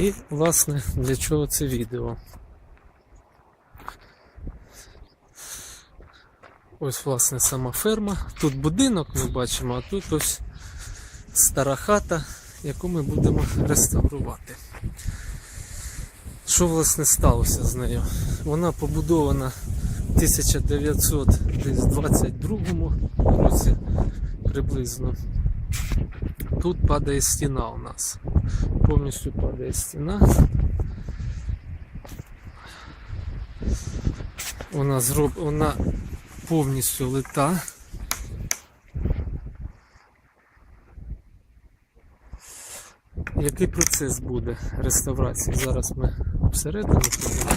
І, власне, для чого це відео? Ось, власне, сама ферма. Тут будинок ми бачимо, а тут ось стара хата, яку ми будемо реставрувати. Що, власне, сталося з нею? Вона побудована в 1922 році приблизно. Тут падає стіна у нас. Повністю падає стіна. Вона зроб... вона повністю лита. Який процес буде реставрації? Зараз ми всередину підемо.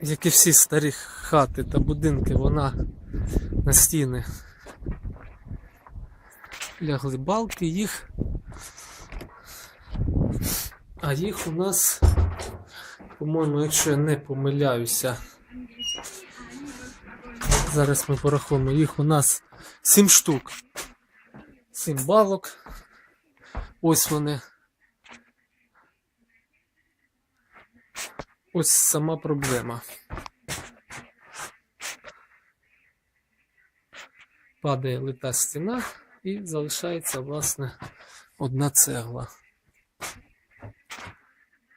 Як і всі старі хати та будинки, вона на стіни лягли балки, їх. А їх у нас, по-моєму, якщо я не помиляюся, зараз ми порахуємо, їх у нас 7 штук. 7 балок. Ось вони. Ось сама проблема. Падає лита стіна і залишається, власне, одна цегла.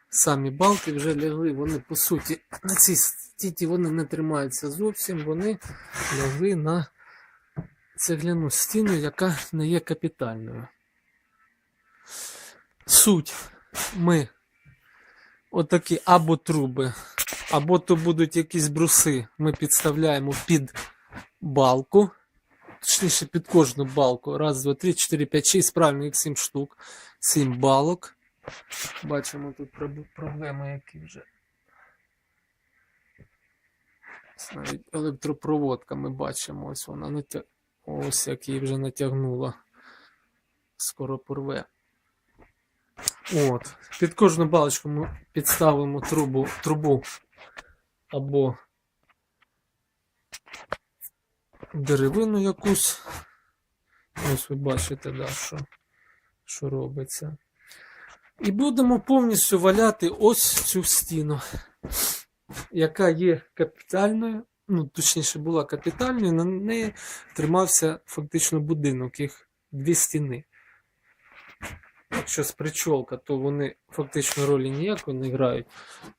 Самі балки вже лягли, вони по суті на цій стіті вони не тримаються зовсім, вони лягли на цегляну стіну, яка не є капітальною. Суть ми отакі або труби, або то будуть якісь бруси. Ми підставляємо під балку, точніше під кожну балку. Раз, два, три, чотири, п'ять, шість, правильно, їх сім штук. Сім балок. Бачимо тут проблеми, які вже. Навіть електропроводка ми бачимо, ось вона натя... Ось як її вже натягнула. Скоро порве. От. Під кожну балочку ми підставимо трубу, трубу або деревину якусь. Ось ви бачите, да, що, що робиться. І будемо повністю валяти ось цю стіну, яка є капітальною, ну, точніше, була капітальною, на неї тримався фактично будинок, їх дві стіни. Якщо з причолка, то вони фактично ролі ніякої не грають,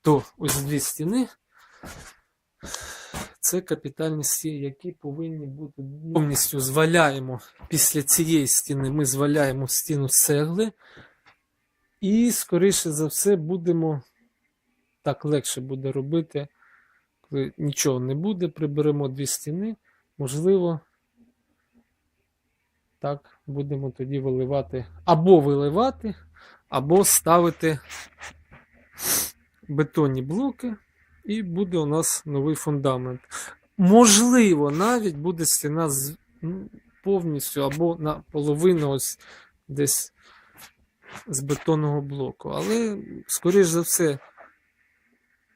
то ось дві стіни це капітальні стіни, які повинні бути повністю зваляємо. Після цієї стіни ми зваляємо стіну з цегли. І, скоріше за все, будемо так легше буде робити, коли нічого не буде, приберемо дві стіни. Можливо, так будемо тоді виливати або виливати, або ставити бетонні блоки, і буде у нас новий фундамент. Можливо, навіть буде стіна з, ну, повністю або наполовину ось десь з бетонного блоку. Але, скоріш за все,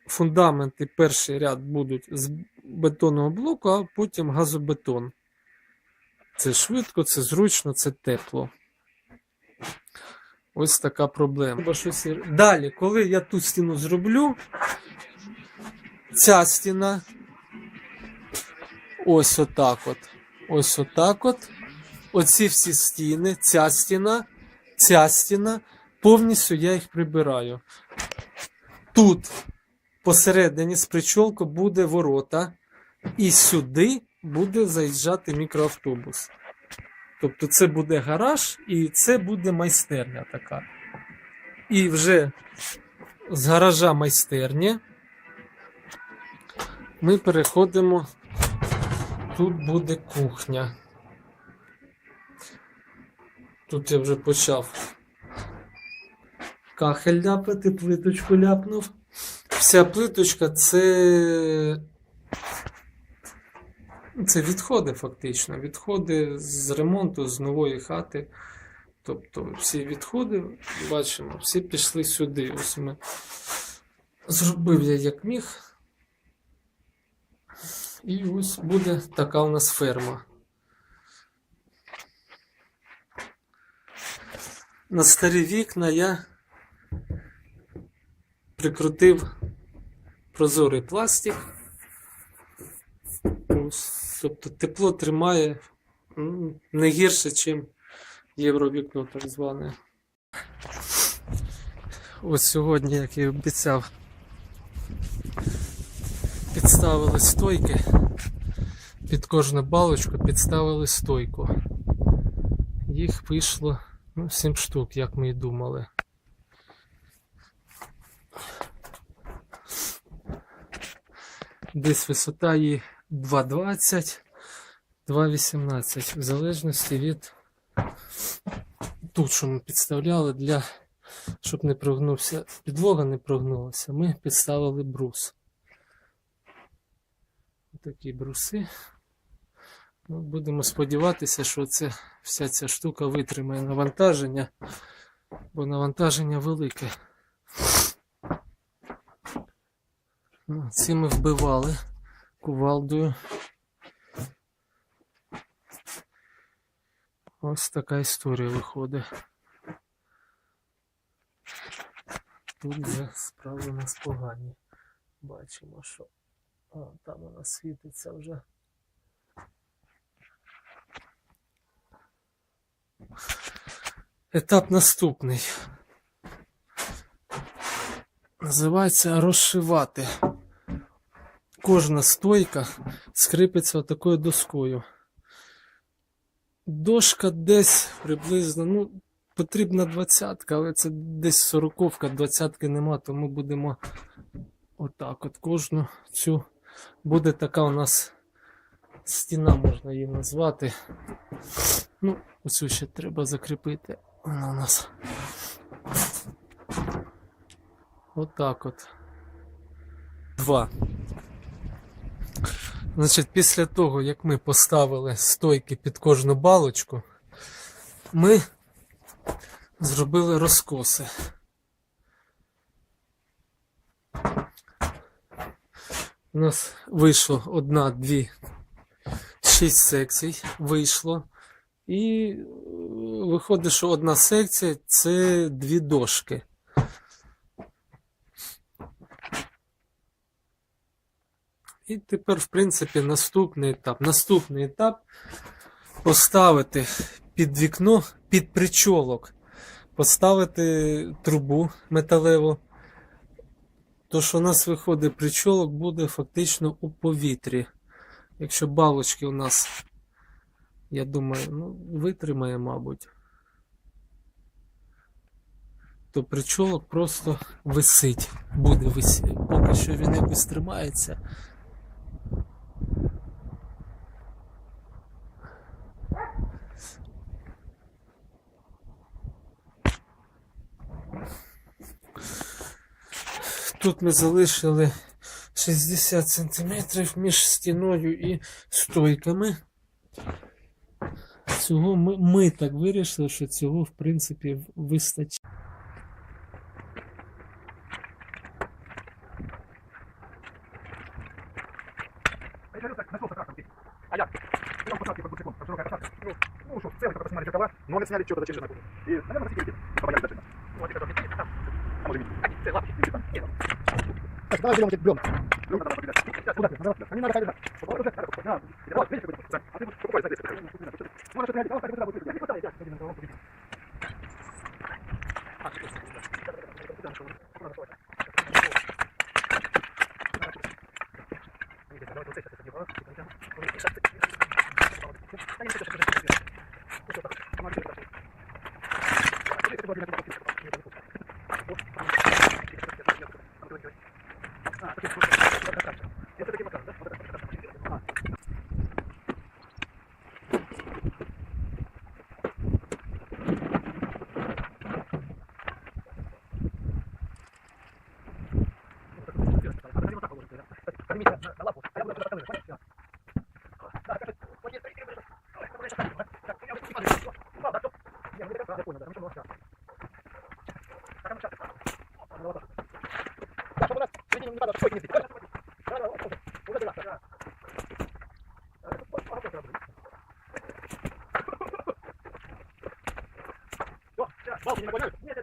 фундаменти перший ряд будуть з бетонного блоку, а потім газобетон. Це швидко, це зручно, це тепло. Ось така проблема. І- Далі, коли я ту стіну зроблю, ця стіна. Ось отак от. Ось отак от. Оці всі стіни, ця стіна, ця стіна. Повністю я їх прибираю. Тут посередині з причолку буде ворота, і сюди буде заїжджати мікроавтобус. Тобто це буде гараж і це буде майстерня така. І вже з гаража майстерні ми переходимо. Тут буде кухня. Тут я вже почав кахель ляпати, плиточку ляпнув. Вся плиточка це. Це відходи, фактично. Відходи з ремонту з нової хати. Тобто всі відходи, бачимо, всі пішли сюди. Ось ми зробив я як міг. І ось буде така у нас ферма. На старі вікна я прикрутив прозорий пластик. Ось. Тобто тепло тримає не гірше, ніж євровікно так зване. Ось сьогодні, як і обіцяв, підставили стойки. Під кожну балочку підставили стойку. Їх вийшло ну, 7 штук, як ми і думали. Десь висота її 2,20, 2,18, в залежності від тут, що ми підставляли для, щоб не прогнувся, підлога не прогнулася, ми підставили брус. Такі бруси. Ну, будемо сподіватися, що це, вся ця штука витримає навантаження, бо навантаження велике. Ну, Ці ми вбивали кувалдою. Ось така історія виходить. Тут вже справи нас погані. Бачимо, що а, там вона світиться вже. Етап наступний. Називається розшивати. Кожна стойка скрипиться отакою доскою. Дошка десь приблизно, ну, потрібна двадцятка, але це десь сороковка, двадцятки нема, тому будемо отак от кожну цю. Буде така у нас стіна, можна її назвати. Ну, оцю ще треба закріпити. Вона у нас. Отак от. Два. Значить, після того, як ми поставили стойки під кожну балочку, ми зробили розкоси. У нас вийшло одна, дві, шість секцій вийшло. І е, виходить, що одна секція це дві дошки. І тепер, в принципі, наступний етап. Наступний етап поставити під вікно, під причолок, поставити трубу металеву. То, що у нас виходить причолок, буде фактично у повітрі. Якщо балочки у нас, я думаю, ну, витримає, мабуть, то причолок просто висить, буде висіти. Поки що він якось тримається. Тут ми залишили 60 см між стіною і стойками. Цього ми, ми так вирішили, що цього в принципі вистачить. А я говорю, так, нашел как там А я? Я посадки под бутыльком, под широкая посадка. Ну, ну что, целый только посмотрели зеркала, номер сняли, что-то зачем знакомый. И, наверное, хотите Daha söylüyorum. Biliyorum. Fíjate,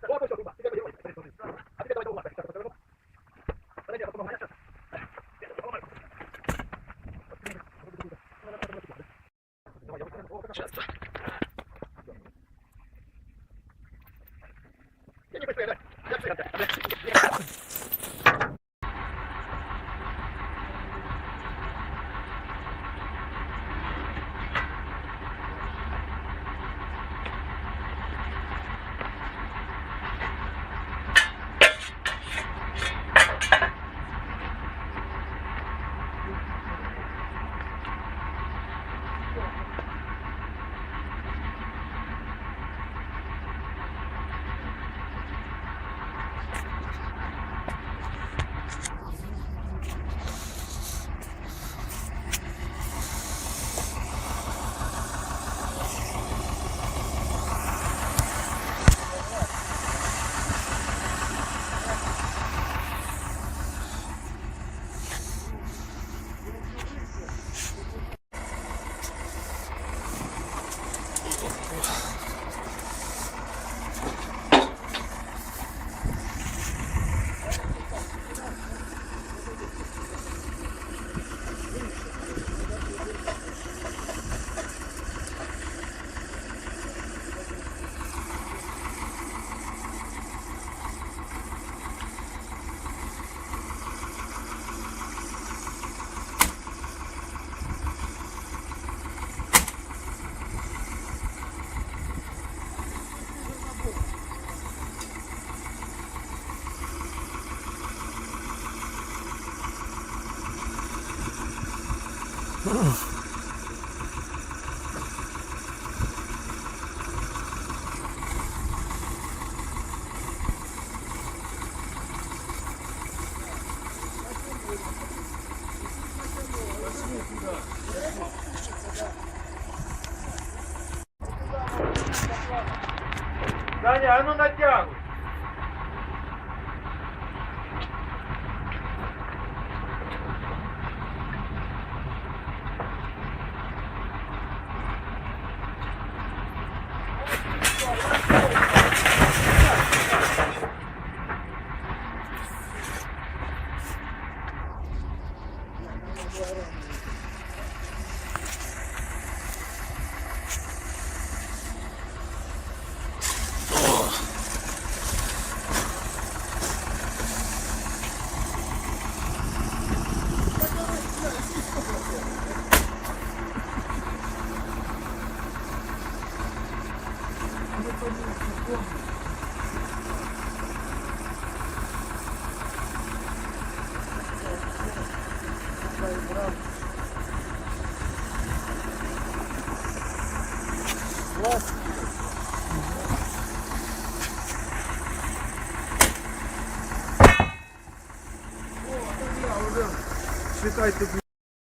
Даня, а ну натягивай. 就坐地铁去逛